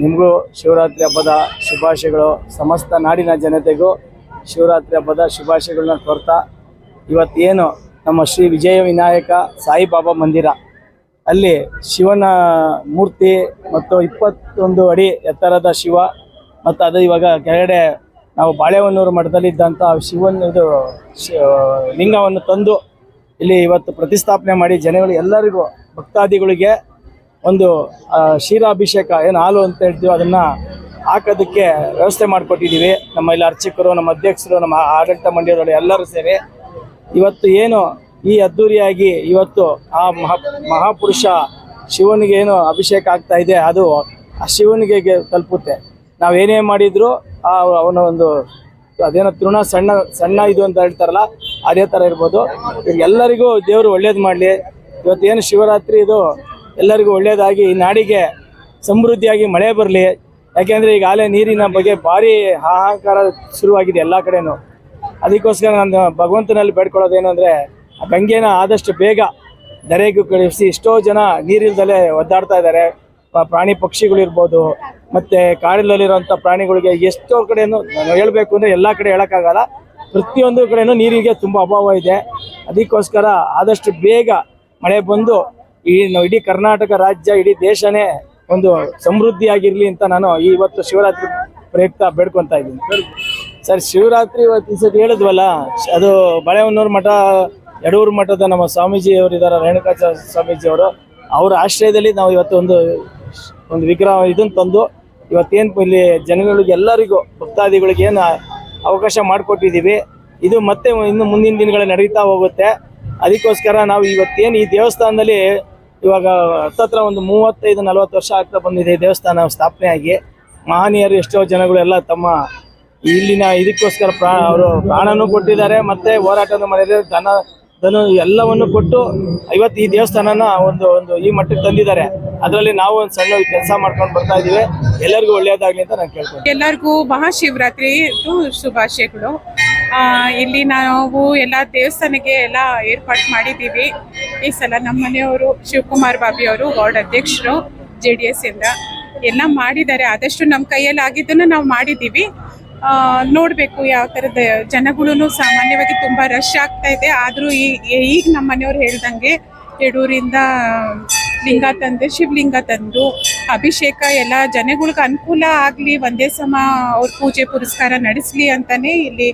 ನಿಮಗೂ ಶಿವರಾತ್ರಿ ಹಬ್ಬದ ಶುಭಾಶಯಗಳು. ಸಮಸ್ತ ನಾಡಿನ ಜನತೆಗೂ ಶಿವರಾತ್ರಿ ಹಬ್ಬದ ಶುಭಾಶಯಗಳನ್ನ ಕೋರ್ತಾ ಇವತ್ತೇನು ನಮ್ಮ ಶ್ರೀ ವಿಜಯ ವಿನಾಯಕ ಸಾಯಿಬಾಬಾ ಮಂದಿರ. ಅಲ್ಲಿ ಶಿವನ ಮೂರ್ತಿ ಮತ್ತು ಇಪ್ಪತ್ತೊಂದು ಅಡಿ ಎತ್ತರದ ಶಿವ ಮತ್ತು ಅದು ಇವಾಗ ಕೆಳಗಡೆ ನಾವು ಬಾಳೆಹೊನ್ನೂರು ಮಠದಲ್ಲಿದ್ದಂಥ ಶಿವನ ಇದು ಲಿಂಗವನ್ನು ತಂದು ಇಲ್ಲಿ ಇವತ್ತು ಪ್ರತಿಷ್ಠಾಪನೆ ಮಾಡಿ ಜನಗಳು ಎಲ್ಲರಿಗೂ ಭಕ್ತಾದಿಗಳಿಗೆ ಒಂದು ಕ್ಷೀರಾಭಿಷೇಕ ಏನು ಹಾಲು ಅಂತ ಹೇಳ್ತೀವಿ ಅದನ್ನು ಹಾಕೋದಕ್ಕೆ ವ್ಯವಸ್ಥೆ ಮಾಡಿಕೊಟ್ಟಿದ್ದೀವಿ ನಮ್ಮ ಇಲ್ಲಿ ಅರ್ಚಕರು, ನಮ್ಮ ಅಧ್ಯಕ್ಷರು, ನಮ್ಮ ಆಡಳಿತ ಮಂಡಳಿಯವರು ಎಲ್ಲರೂ ಸೇರಿ. ಇವತ್ತು ಏನು ಈ ಅದ್ಧೂರಿಯಾಗಿ ಇವತ್ತು ಆ ಮಹಾ, ಮಹಾಪುರುಷ ಶಿವನಿಗೆ ಏನು ಅಭಿಷೇಕ ಆಗ್ತಾ ಇದೆ, ಅದು ಆ ಶಿವನಿಗೆ ತಲುಪುತ್ತೆ. ನಾವೇನೇ ಮಾಡಿದ್ರು ಆ ಅವನ ಒಂದು ಅದೇನೋ ತೃಣ ಸಣ್ಣ ಸಣ್ಣ ಇದು ಅಂತ ಹೇಳ್ತಾರಲ್ಲ, ಅದೇ ಥರ ಇರ್ಬೋದು. ಎಲ್ಲರಿಗೂ ದೇವರು ಒಳ್ಳೇದು ಮಾಡಲಿ. ಇವತ್ತೇನು ಶಿವರಾತ್ರಿ ಇದು ಎಲ್ಲರಿಗೂ ಒಳ್ಳೆಯದಾಗಿ ಈ ನಾಡಿಗೆ ಸಮೃದ್ಧಿಯಾಗಿ ಮಳೆ ಬರಲಿ. ಯಾಕೆಂದರೆ ಈಗಾಗಲೇ ನೀರಿನ ಬಗ್ಗೆ ಭಾರಿ ಹಾಹಾಕಾರ ಶುರುವಾಗಿದೆ ಎಲ್ಲ ಕಡೆನೂ. ಅದಕ್ಕೋಸ್ಕರ ನಾನು ಭಗವಂತನಲ್ಲಿ ಬೇಡ್ಕೊಳ್ಳೋದೇನು ಅಂದರೆ, ಆ ಗಂಗೆನ ಆದಷ್ಟು ಬೇಗ ಧರೆಗೂ ಕಳಿಸಿ. ಎಷ್ಟೋ ಜನ ನೀರಿಲ್ದಲೇ ಒದ್ದಾಡ್ತಾ ಇದ್ದಾರೆ. ಪ್ರಾಣಿ ಪಕ್ಷಿಗಳಿರ್ಬೋದು ಮತ್ತು ಕಾಡಲ್ಲಿರುವಂಥ ಪ್ರಾಣಿಗಳಿಗೆ ಎಷ್ಟೋ ಕಡೆನೂ ನಾನು ಹೇಳಬೇಕು ಅಂದರೆ ಎಲ್ಲ ಕಡೆ ಹೇಳೋಕ್ಕಾಗಲ್ಲ. ಪ್ರತಿಯೊಂದು ಕಡೆಯೂ ನೀರಿಗೆ ತುಂಬ ಅಭಾವ ಇದೆ. ಅದಕ್ಕೋಸ್ಕರ ಆದಷ್ಟು ಬೇಗ ಮಳೆ ಬಂದು ಈ ಇಡೀ ಕರ್ನಾಟಕ ರಾಜ್ಯ, ಇಡೀ ದೇಶನೇ ಒಂದು ಸಮೃದ್ಧಿಯಾಗಿರಲಿ ಅಂತ ನಾನು ಇವತ್ತು ಶಿವರಾತ್ರಿ ಪ್ರಯುಕ್ತ ಬೇಡ್ಕೊತಾ ಇದ್ದೀನಿ. ಸರ್, ಶಿವರಾತ್ರಿ ಇವತ್ತು ಈ ಹೇಳಿದ್ವಲ್ಲ, ಅದು ಬಳೆಹೊನ್ನೂರು ಮಠ ಎಡೂರು ಮಠದ ನಮ್ಮ ಸ್ವಾಮೀಜಿ ಅವರು ಇದ್ದಾರೆ ಸ್ವಾಮೀಜಿ ಅವರು, ಅವರ ಆಶ್ರಯದಲ್ಲಿ ನಾವು ಇವತ್ತು ಒಂದು ಒಂದು ವಿಗ್ರಹ ಇದನ್ನು ತಂದು ಇವತ್ತೇನು ಇಲ್ಲಿ ಜನಗಳಿಗೆ ಎಲ್ಲರಿಗೂ, ಭಕ್ತಾದಿಗಳಿಗೆ ಏನು ಅವಕಾಶ ಮಾಡಿಕೊಟ್ಟಿದ್ದೀವಿ. ಇದು ಮತ್ತೆ ಇನ್ನು ಮುಂದಿನ ದಿನಗಳಲ್ಲಿ ನಡೀತಾ ಹೋಗುತ್ತೆ. ಅದಕ್ಕೋಸ್ಕರ ನಾವು ಇವತ್ತೇನು ಈ ದೇವಸ್ಥಾನದಲ್ಲಿ ಇವಾಗ ಹತ್ತತ್ರ ಒಂದು ಮೂವತ್ತೈದು, ನಲವತ್ತು ವರ್ಷ ಆಗ್ತಾ ಬಂದಿದೆ ದೇವಸ್ಥಾನ ಸ್ಥಾಪನೆ ಆಗಿ ಮಹನೀಯರು ಎಷ್ಟೋ ಜನಗಳೆಲ್ಲ ತಮ್ಮ ಇಲ್ಲಿನ ಇದಕ್ಕೋಸ್ಕರ ಪ್ರಾ, ಅವರು ಪ್ರಾಣನೂ ಕೊಟ್ಟಿದ್ದಾರೆ, ಮತ್ತೆ ಹೋರಾಟನೂ ಮಾಡಿದ್ದಾರೆ. ಧನ ಧನ ಎಲ್ಲವನ್ನು ಕೊಟ್ಟು ಇವತ್ತು ಈ ದೇವಸ್ಥಾನನ ಒಂದು ಒಂದು ಈ ಮಟ್ಟಕ್ಕೆ ತಂದಿದ್ದಾರೆ. ಅದರಲ್ಲಿ ನಾವು ಒಂದು ಸಣ್ಣ ಕೆಲಸ ಮಾಡ್ಕೊಂಡು ಬರ್ತಾ ಇದೀವಿ ಎಲ್ಲರಿಗೂ ಒಳ್ಳೆಯದಾಗಲಿ ಅಂತ ನಾನು ಕೇಳ್ತೀನಿ ಎಲ್ಲರಿಗೂ ಮಹಾಶಿವರಾತ್ರಿ ಶುಭಾಶಯಗಳು. ಇಲ್ಲಿ ನಾವು ಎಲ್ಲ ದೇವಸ್ಥಾನಕ್ಕೆ ಎಲ್ಲ ಏರ್ಪಾಟ್ ಮಾಡಿದ್ದೀವಿ. ಈ ಸಲ ನಮ್ಮ ಮನೆಯವರು ಶಿವಕುಮಾರ್ ಬಾಬಿ ಅವರು, ವಾರ್ಡ್ ಅಧ್ಯಕ್ಷರು, ಜೆ ಡಿ ಎಸ್ ಇಂದ ಎಲ್ಲ ಮಾಡಿದ್ದಾರೆ. ಆದಷ್ಟು ನಮ್ಮ ಕೈಯಲ್ಲಿ ಆಗಿದ್ದನ್ನು ನಾವು ಮಾಡಿದ್ದೀವಿ. ನೋಡಬೇಕು ಯಾವ ಥರದ ಜನಗಳು ಸಾಮಾನ್ಯವಾಗಿ ತುಂಬ ರಶ್ ಆಗ್ತಾ ಇದೆ. ಆದರೂ ಈ ಈಗ ನಮ್ಮ ಮನೆಯವ್ರು ಹೇಳ್ದಂಗೆ ಯಡೂರಿಂದ ಲಿಂಗ ತಂದೆ, ಶಿವಲಿಂಗ ತಂದು, ಅಭಿಷೇಕ ಎಲ್ಲ ಜನಗಳಿಗೆ ಅನುಕೂಲ ಆಗಲಿ, ಒಂದೇ ಸಮ ಅವ್ರ ಪೂಜೆ ಪುರಸ್ಕಾರ ನಡೆಸಲಿ ಅಂತಾನೆ ಇಲ್ಲಿ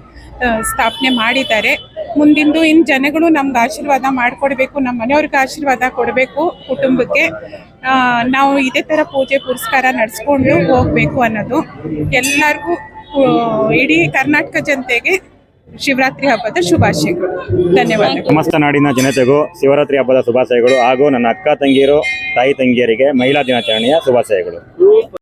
ಸ್ಥಾಪನೆ ಮಾಡಿದ್ದಾರೆ. ಮುಂದಿಂದು ಇನ್ನು ಜನಗಳು ನಮ್ಗೆ ಆಶೀರ್ವಾದ ಮಾಡಿಕೊಡ್ಬೇಕು ನಮ್ಮ ಮನೆಯವ್ರಿಗೆ ಆಶೀರ್ವಾದ ಕೊಡಬೇಕು ಕುಟುಂಬಕ್ಕೆ. ನಾವು ಇದೇ ಥರ ಪೂಜೆ ಪುರಸ್ಕಾರ ನಡೆಸ್ಕೊಂಡು ಹೋಗ್ಬೇಕು ಅನ್ನೋದು. ಎಲ್ಲರಿಗೂ ಇಡೀ ಕರ್ನಾಟಕ ಜನತೆಗೆ ಶಿವರಾತ್ರಿ ಹಬ್ಬದ ಶುಭಾಶಯಗಳು. ಧನ್ಯವಾದ ಸಮಸ್ತ ನಾಡಿನ ಜನತೆಗೂ ಶಿವರಾತ್ರಿ ಹಬ್ಬದ ಶುಭಾಶಯಗಳು ಹಾಗೂ ನನ್ನ ಅಕ್ಕ ತಂಗಿಯರು, ತಾಯಿ ತಂಗಿಯರಿಗೆ ಮಹಿಳಾ ದಿನಾಚರಣೆಯ ಶುಭಾಶಯಗಳು.